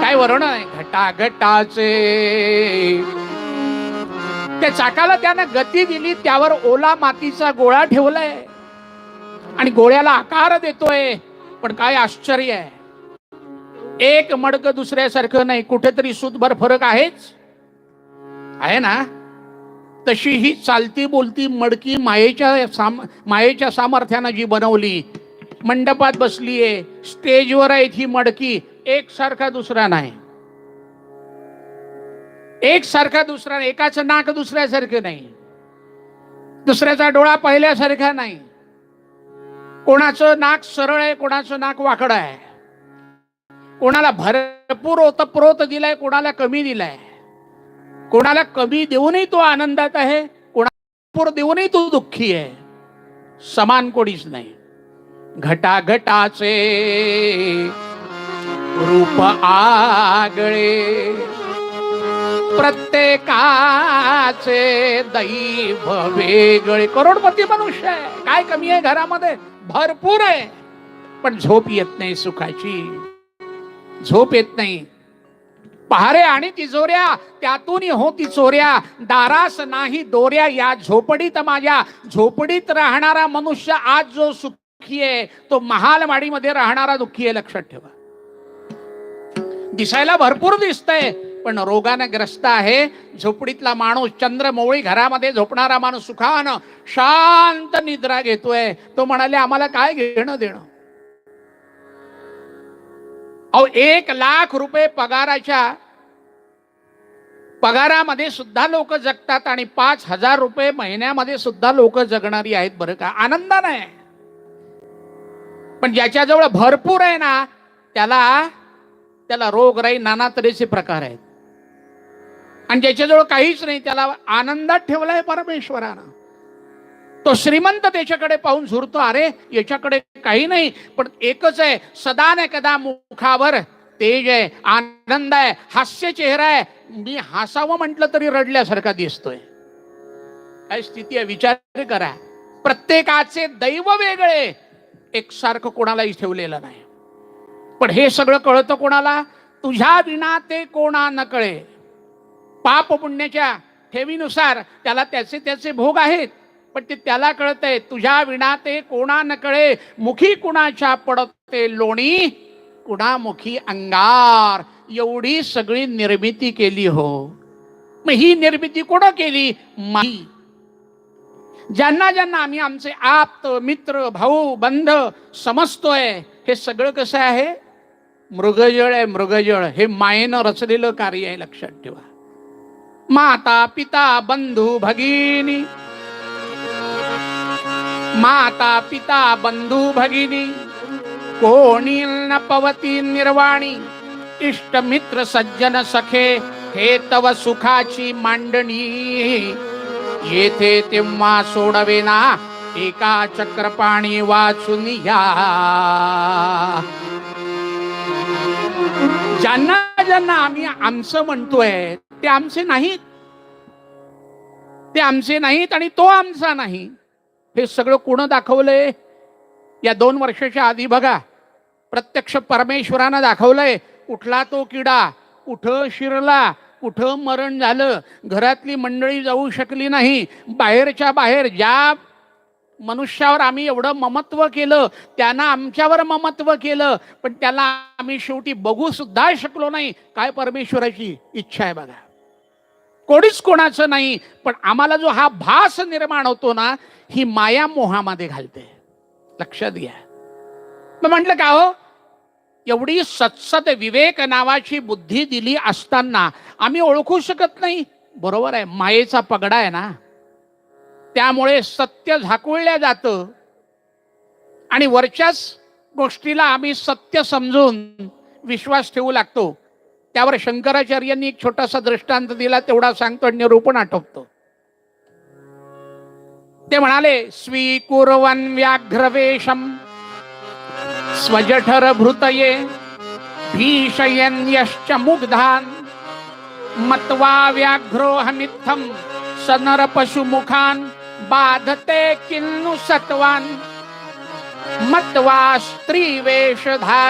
काय वरण आहे? घटा घटाचे त्या चाकाला त्यानं गती दिली त्यावर ओला मातीचा गोळा ठेवलाय. आणि गोळ्याला आकार देतोय. पण काय आश्चर्य आहे. एक मडक दुसऱ्यासारखं नाही कुठेतरी सुतभर फरक आहेच. आहे ना? तशी ही चालती बोलती मडकी मायेच्या साम मायेच्या सामर्थ्यानं जी बनवली मंडपात बसलीये स्टेजवर आहे ही मडकी. एकसारखा दुसरा नाही. एकसारखा दुसरा नाही. एकाचं नाक दुसऱ्यासारखं नाही. दुसऱ्याचा डोळा पहिल्यासारखा नाही. कोणाचं नाक सरळ आहे कोणाचं नाक वाकड आहे. कोणाला भरपूर ओतप्रोत दिलाय कोणाला कमी दिलाय. कोणाला कमी देऊनही तो आनंदात आहे कोणाला भरपूर देऊनही तो दुःखी आहे. समान कोणीच नाही. घटाघटाचे रूप आगळे प्रत्येकाचे दैव वेगळे. करोडपती मनुष्य आहे. काय कमी आहे घरामध्ये? भरपूर आहे. पण झोप येत नाही सुखाची. झोप येत नाही. पहारे आणि तिजोऱ्या त्यातून होती चोऱ्या. दारास नाही दोऱ्या या झोपडीत माझ्या. झोपडीत राहणारा मनुष्य आज जो सुख आहे तो महालवाडीमध्ये राहणारा दुःखी आहे लक्षात ठेवा. दिसायला भरपूर दिसतंय पण रोगाने ग्रस्त आहे. झोपडीतला माणूस चंद्रमोळी घरामध्ये झोपणारा माणूस सुखानं शांत निद्रा घेतोय. तो म्हणाले आम्हाला काय घेणं देणं? अहो एक लाख रुपये पगाराच्या पगारामध्ये सुद्धा लोक जगतात आणि पाच हजार रुपये महिन्यामध्ये सुद्धा लोक जगणारी आहेत बरं का? आनंद नाही पण ज्याच्याजवळ भरपूर आहे ना त्याला त्याला रोगराई नाना तऱ्हेचे प्रकार आहेत. आणि ज्याच्याजवळ काहीच नाही त्याला आनंदात ठेवलाय परमेश्वरानं. तो श्रीमंत त्याच्याकडे पाहून झुरतो अरे याच्याकडे काही नाही पण एकच आहे सदा न कदा मुखावर तेज आहे आनंद आहे हास्य चेहरा आहे. मी हसावं म्हटलं तरी रडल्यासारखा दिसतोय. काय स्थिती आहे? विचार करा. प्रत्येकाचे दैव वेगळे एकसारखं कोणालाही ठेवलेलं नाही. पण हे सगळं कळतं कोणाला? तुझ्या विना ते कोणा न कळे पाप पुण्याच्या ठेवीनुसार त्याला त्याचे त्याचे भोग आहेत. पण ते त्याला कळतंय तुझ्या विना ते कोणा न कळे मुखी कुणाच्या पडते लोणी? कुणामुखी अंगार? एवढी सगळी निर्मिती केली हो. मग ही निर्मिती कोण केली? माई. ज्यांना ज्यांना आम्ही आमचे आप्त मित्र भाऊ बंध समजतोय हे सगळं कसं आहे? मृगजळ आहे मृगजळ. हे मायेनं रचलेलं कार्य आहे लक्षात ठेवा. माता पिता बंधू भगिनी. माता पिता बंधू भगिनी. कोणी न पवती निर्वाणी. इष्ट मित्र सज्जन सखे हे तव सुखाची मांडणी. येथे तेव्हा सोडवेना. एका चक्रपाणी वाचून या. ज्यांना ज्यांना आम्ही आमचं म्हणतोय ते आमचे नाहीत. ते आमचे नाहीत आणि तो आमचा नाही. हे सगळं कोण दाखवलंय? या दोन वर्षाच्या आधी बघा. प्रत्यक्ष परमेश्वरानं दाखवलंय. कुठला तो किडा कुठं शिरला कुठं मरण झालं घरातली मंडळी जाऊ शकली नाही बाहेरच्या बाहेर ज्या मनुष्यावर आम्ही एवढं ममत्व केलं त्यांना आमच्यावर ममत्व केलं पण त्याला आम्ही शेवटी बघू सुद्धा शकलो नाही. काय परमेश्वराची इच्छा आहे बघा. कोणीच कोणाचं नाही पण आम्हाला जो हा भास निर्माण होतो ना ही माया मोहामध्ये घालते. लक्षात घ्या. मग म्हटलं का हो? एवढी सत्सत विवेक नावाची बुद्धी दिली असताना आम्ही ओळखू शकत नाही. बरोबर आहे मायेचा पगडा आहे ना. त्यामुळे सत्य झाकुळल्या जातं. आणि वरच्याच गोष्टीला आम्ही सत्य समजून विश्वास ठेवू लागतो. त्यावर शंकराचार्यांनी एक छोटासा दृष्टांत दिला तेवढा सांगतो आणि निरूपण आठवतो. ते म्हणाले स्वीकुर्वन व्याघ्रवेशम स्वजठर भृतये भीषयन्यश्च मुग्धान् मत्वा व्याघ्रोहमित्थं स सनर पशुमुखान बाधते किन्नु सत्वान् मत्वा स्त्रीवेषधारी